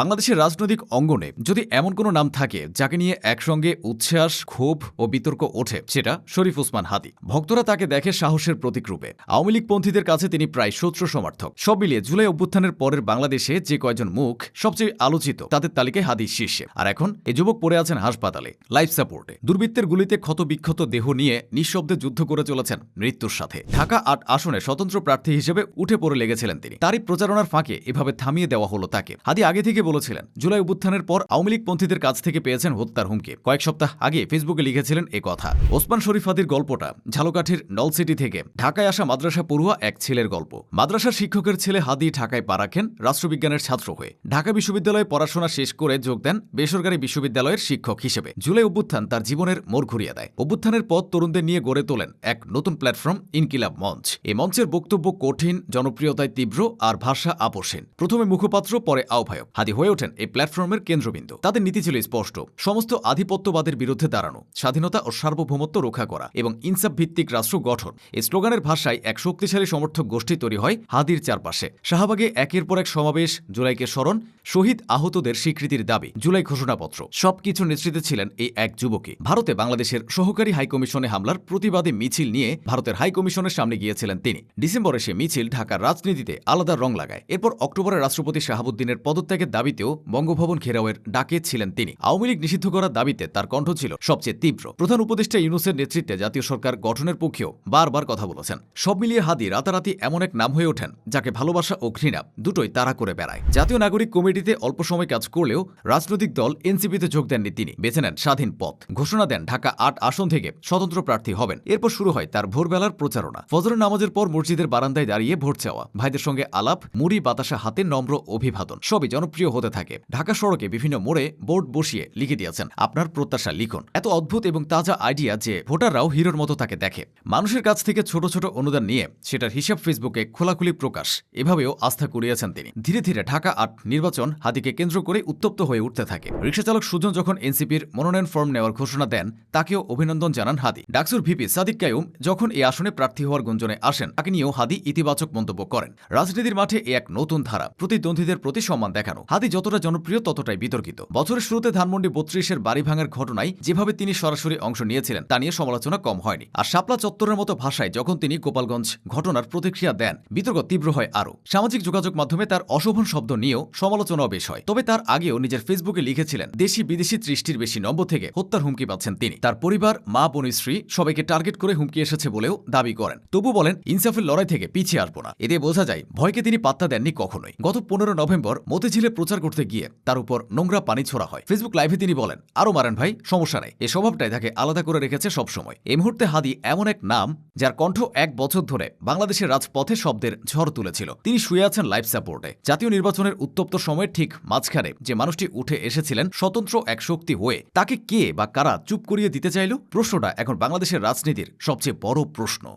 বাংলাদেশের রাজনৈতিক অঙ্গনে যদি এমন কোনো নাম থাকে যাকে নিয়ে একসঙ্গে উচ্ছ্বাস, ক্ষোভ ও বিতর্ক ওঠে, সেটা শরীফ ওসমান হাদি। ভক্তরা তাকে দেখে সাহসের প্রতীক রূপে। আওয়ামী লীগ পন্থীদের কাছে তিনি প্রায় শত্রু সমর্থক। সব মিলিয়ে জুলাই অভ্যুত্থানের পরের বাংলাদেশে যে কয়জন মুখ, সবচেয়ে আলোচিত, তাদের তালিকায় হাদি শীর্ষে। আর এখন এই যুবক পড়ে আছেন হাসপাতালে, লাইফ সাপোর্টে। দুর্বৃত্তের গুলিতে ক্ষতবিক্ষত দেহ নিয়ে নিঃশব্দে যুদ্ধ করে চলেছেন মৃত্যুর সাথে। ঢাকা আট আসনে স্বতন্ত্র প্রার্থী হিসেবে উঠে পড়ে লেগেছিলেন তিনি। তারই প্রচারণার ফাঁকে এভাবে থামিয়ে দেওয়া হলো তাকে। হাদি আগে থেকে বলেছিলেন, জুলাই অভ্যুত্থানের পর আওয়ামী লীগ পন্থীদের কাছ থেকে পেয়েছেন হত্যার হুমকি। কয়েক সপ্তাহ আগে ফেসবুকে লিখেছিলেন এ কথা। ওসমান শরীফ হাদির গল্পটা, ঝালকাঠির নলসিটি থেকে, ঢাকায় আসা মাদ্রাসা পড়ুয়া এক ছেলের গল্প। মাদ্রাসার শিক্ষকের ছেলে হাদি ঢাকায় পা রাখেন রাষ্ট্রবিজ্ঞানের ছাত্র হয়ে। ঢাকা বিশ্ববিদ্যালয়ে পড়াশোনা শেষ করে যোগ দেন বেসরকারি বিশ্ববিদ্যালয়ের শিক্ষক হিসেবে। জুলাই অভ্যুত্থান তার জীবনের মোড় ঘুরিয়ে দেয়। অভ্যুত্থানের পর তরুণদের নিয়ে গড়ে তোলেন এক নতুন প্ল্যাটফর্ম, ইনকিলাব মঞ্চ। এই মঞ্চের বক্তব্য কঠিন, জনপ্রিয়তায় তীব্র আর ভাষা আপোষহীন। প্রথমে মুখপাত্র, পরে আহ্বায়ক। হাদি হয়ে ওঠেন এই প্ল্যাটফর্মের কেন্দ্রবিন্দু। তাদের নীতি ছিল স্পষ্ট। সমস্ত আধিপত্যবাদের বিরুদ্ধে দাঁড়ানো, স্বাধীনতা ও সার্বভৌমত্ব রক্ষা করা এবং ইনসাফ ভিত্তিক রাষ্ট্র গঠন। এই স্লোগানের ভাষায় এক শক্তিশালী সমর্থক গোষ্ঠী তৈরি হয় হাদির চারপাশে। শাহবাগে একের পর এক সমাবেশ, জুলাইকে স্মরণ, শহীদ আহতদের স্বীকৃতির দাবি, জুলাই ঘোষণাপত্র। সবকিছু নেতৃত্বে ছিলেন এই এক যুবকী ভারতে বাংলাদেশের সহকারী হাইকমিশনে হামলার প্রতিবাদী মিছিল নিয়ে ভারতের হাইকমিশনের সামনে গিয়েছিলেন তিনি। ডিসেম্বরে সে মিছিল ঢাকার রাজনীতিতে আলাদা রং লাগায়। এরপর অক্টোবরে রাষ্ট্রপতি শাহাবুদ্দিনের পদত্যাগের দাবিতেও বঙ্গভবন ঘেরাওয়ের ডাকে ছিলেন তিনি। আওয়ামী লীগ নিষিদ্ধ করার দাবিতে তার কণ্ঠ ছিল সবচেয়ে তীব্র। প্রধান উপদেষ্টা ইউনুসের নেতৃত্বে জাতীয় সরকার গঠনের পক্ষেও বারবার কথা বলেছেন। সব মিলিয়ে হাদি রাতারাতি এমন এক নাম হয়ে ওঠেন, যাকে ভালোবাসা ও ঘৃণা দুটোই তারা করে বেড়ায়। জাতীয় নাগরিক কমিটিতে অল্প সময় কাজ করলেও রাজনৈতিক দল এনসিপিতে যোগ দেননি তিনি, বেছে নেন স্বাধীন পথ। ঘোষণা দেন ঢাকা আট আসন থেকে স্বতন্ত্র প্রার্থী হবেন। এরপর শুরু হয় তার ভোরবেলার প্রচারণা। ফজরের নামাজের পর মসজিদের বারান্দায় দাঁড়িয়ে ভোট চাওয়া। ভাইদের সঙ্গে আলাপ, মুড়ি, বাতাসা হাতে নম্র অভিবাদন, সবই জনপ্রিয় হতে থাকে। ঢাকা সড়কে বিভিন্ন মোড়ে বোর্ড বসিয়ে লিখে দিয়েছেন, আপনার প্রত্যাশা লিখুন। এত অদ্ভুত এবং তাজা আইডিয়া যে ভোটাররাও হিরোর মতো তাকে দেখে। মানুষের কাছ থেকে ছোট ছোট অনুদান নিয়ে সেটার হিসাব ফেসবুকে খোলাখুলি প্রকাশ। এভাবেও আস্থা কুড়িয়েছেন তিনি। ধীরে ধীরে ঢাকা আট নির্বাচন হাতিকে কেন্দ্র করে উত্তপ্ত হয়ে উঠতে থাকে। রিক্সাচালক সুজন যখন এনসিপির মনোনয়ন ফর্ম নেওয়ার ঘোষণা দেন, তাকেও অভিনন্দন জানান হাদি। ডাকসুর ভিপি সাদিক কায়ুম যখন এই আসনে প্রার্থী হওয়ার গুঞ্জনে আসেন, তাকে নিয়েও হাদি ইতিবাচক মন্তব্য করেন। রাজনীতির মাঠে এক নতুন ধারা। প্রতিদ্বন্দ্বীদের প্রতি সম্মান দেখানো। হাদি যতটা জনপ্রিয়, ততটাই বিতর্কিত। বছরের শুরুতে ধানমন্ডি বত্রিশের বাড়ি ভাঙার ঘটনায় যেভাবে তিনি সরাসরি অংশ নিয়েছিলেন, তা নিয়ে সমালোচনা কম হয়নি। আর শাপলা চত্বরের মতো ভাষায় যখন তিনি গোপালগঞ্জ ঘটনার প্রতিক্রিয়া দেন, বিতর্ক তীব্র হয় আরও। সামাজিক যোগাযোগ মাধ্যমে তার অশোভন শব্দ নিয়েও সমালোচনাও বেশ হয়। তবে তার আগেও নিজের ফেসবুকে লিখেছিলেন, দেশি বিদেশি ত্রিশটির বেশি নম্বর থেকে হত্যার হুমকি পাচ্ছেন তিনি। তার পরিবার, মা, বোন, স্ত্রী সবাইকে টার্গেট করে হুমকি এসেছে বলেও দাবি করেন। তবু বলেন, ইনসাফের লড়াই থেকে পিছিয়ে আসব না। এতে বোঝা যায়, ভয়কে তিনি পাত্তা দেননি কখনোই। গত পনেরো নভেম্বর মতিঝিলে প্রচার করতে গিয়ে তার উপর নোংরা পানি ছোড়া হয়। ফেসবুক লাইভে তিনি বলেন আরও মারেন ভাই, সমস্যা নেই। এ স্বভাবটাই তাকে আলাদা করে রেখেছে সবসময়। এই মুহূর্তে হাদি এমন এক নাম যার কণ্ঠ এক বছর ধরে বাংলাদেশের রাজপথে শব্দের ঝড় তুলেছিল। তিনি শুয়ে আছেন লাইফ সাপোর্টে জাতীয় নির্বাচনের উত্তপ্ত সময়ের ঠিক মাঝখানে যে মানুষটি উঠে এসেছিলেন স্বতন্ত্র এক শক্তি হয়ে, তাকে কে বা কারা চুপ করিয়ে দিতে চাইল? প্রশ্নটা এখন বাংলাদেশের রাজনীতির সবচেয়ে বড় প্রশ্ন।